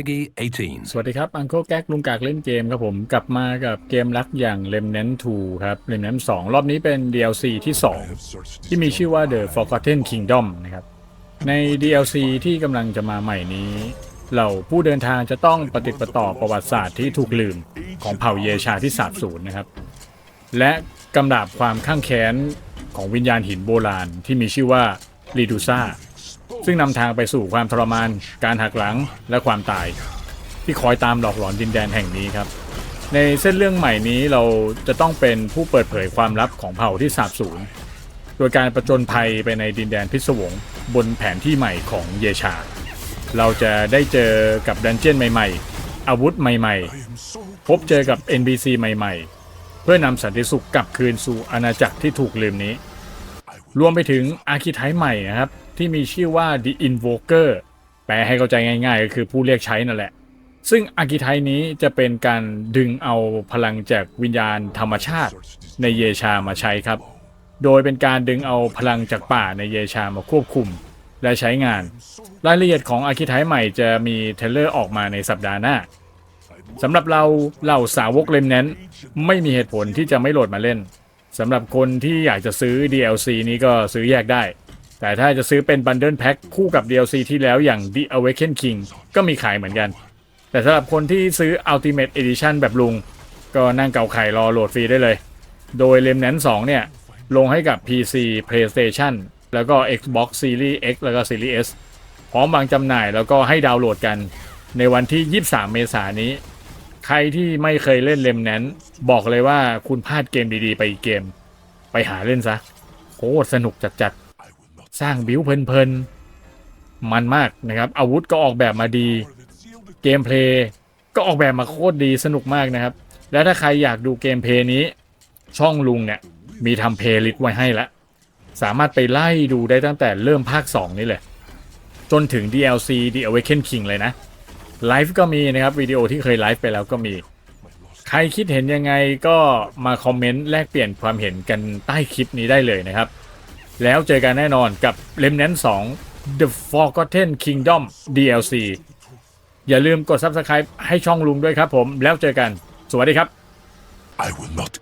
Peggy 18. สวัสดีครับอัง e แก๊กลุงกากเล่นเกมครับผมกลับมากับเกมรักอย่าง Remnant 2 ครับ Remnant 2 รอบนี้เป็น DLC ที่ 2 ที่มีชื่อว่า The Forgotten Kingdom นะครับ ใน DLC ที่กำลังจะมาใหม่นี้ เราผู้เดินทางจะต้องปฏิดประต่อประวัติศาสตร์ที่ถูกลืมของเผ่าเยชาที่สาบสูญนะครับ และกำดาบความข้างแค้นของวิญญาณหินโบราณที่มีชื่อว่าลีดูซ่า ซึ่งนำทางไปสู่ความทรมาน การหักหลังและความตาย ที่คอยตามหลอกหลอนดินแดนแห่งนี้ครับ ในเส้นเรื่องใหม่นี้เราจะต้องเป็นผู้เปิดเผยความลับของเผ่าที่สาบสูญโดยการประจนภัยไปในดินแดนพิศวงบนแผนที่ใหม่ของเยชา เราจะได้เจอกับดันเจี้ยนใหม่ ๆ อาวุธใหม่ๆ พบเจอกับ NPC ใหม่ๆ เพื่อนำสันติสุขกลับคืนสู่อาณาจักรที่ถูกลืมนี้ รวมไปถึงอาร์คิไทป์ใหม่นะครับ ที่มีชื่อว่า The Invoker แปลให้เข้าใจง่ายๆ ก็คือผู้เรียกใช้นั่นแหละ ซึ่งอาร์คิไทป์นี้จะเป็นการดึงเอาพลังจากวิญญาณธรรมชาติในเยชามาใช้ครับ โดยเป็นการดึงเอาพลังจากป่าในเยชามาควบคุมและใช้งาน รายละเอียดของอาร์คิไทป์ใหม่จะมีเทเลอร์ออกมาในสัปดาห์หน้าสำหรับเราเหล่าสาวกเลมแนนไม่มีเหตุผลที่จะไม่โหลดมาเล่น สำหรับคนที่อยากจะซื้อ DLC นี้ก็ซื้อแยกได้ แต่ถ้าจะซื้อเป็นบันเดิลแพ็คคู่กับ DLC ที่แล้วอย่าง The Awakened King ก็มีขายเหมือนกัน แต่สำหรับคนที่ซื้อ Ultimate Edition แบบลุง ก็นั่งเกาไข่รอโหลดฟรีได้เลย โดย Remnant 2 เนี่ย ลงให้กับ PC PlayStation แล้วก็ Xbox Series X แล้วก็ Series S พร้อมวางจำหน่ายแล้วก็ให้ดาวน์โหลดกันในวันที่ 23 เมษายนนี้ ใครที่ไม่เคยเล่นเลมแนนบอกเลยว่าคุณพลาดเกมดีๆ ไปอีกเกม ไปหาเล่นซะโคตรสนุกจัดๆ สร้างบิวเพลินๆ มันมากนะครับ อาวุธก็ออกแบบมาดี เกมเพลย์ก็ออกแบบมาโคตรดีสนุกมากนะครับ และถ้าใครอยากดูเกมเพลย์นี้ ช่องลุงเนี่ย มีทำเพลย์ลิสต์ไว้ให้แล้วสามารถไปไล่ดูได้ตั้งแต่เริ่มภาค 2 นี่เลย จนถึง DLC The Awakened King เลยนะ ไลฟ์ก็มีนะครับวิดีโอที่เคยไลฟ์ไปแล้วก็มี ใครคิดเห็นยังไงก็มาคอมเมนต์แลกเปลี่ยนความเห็นกันใต้คลิปนี้ได้เลยนะครับ แล้วเจอกันแน่นอนกับ Remnant 2 The Forgotten Kingdom DLC อย่าลืมกด Subscribe ให้ช่องลุงด้วยครับผม แล้วเจอกัน สวัสดีครับ I will not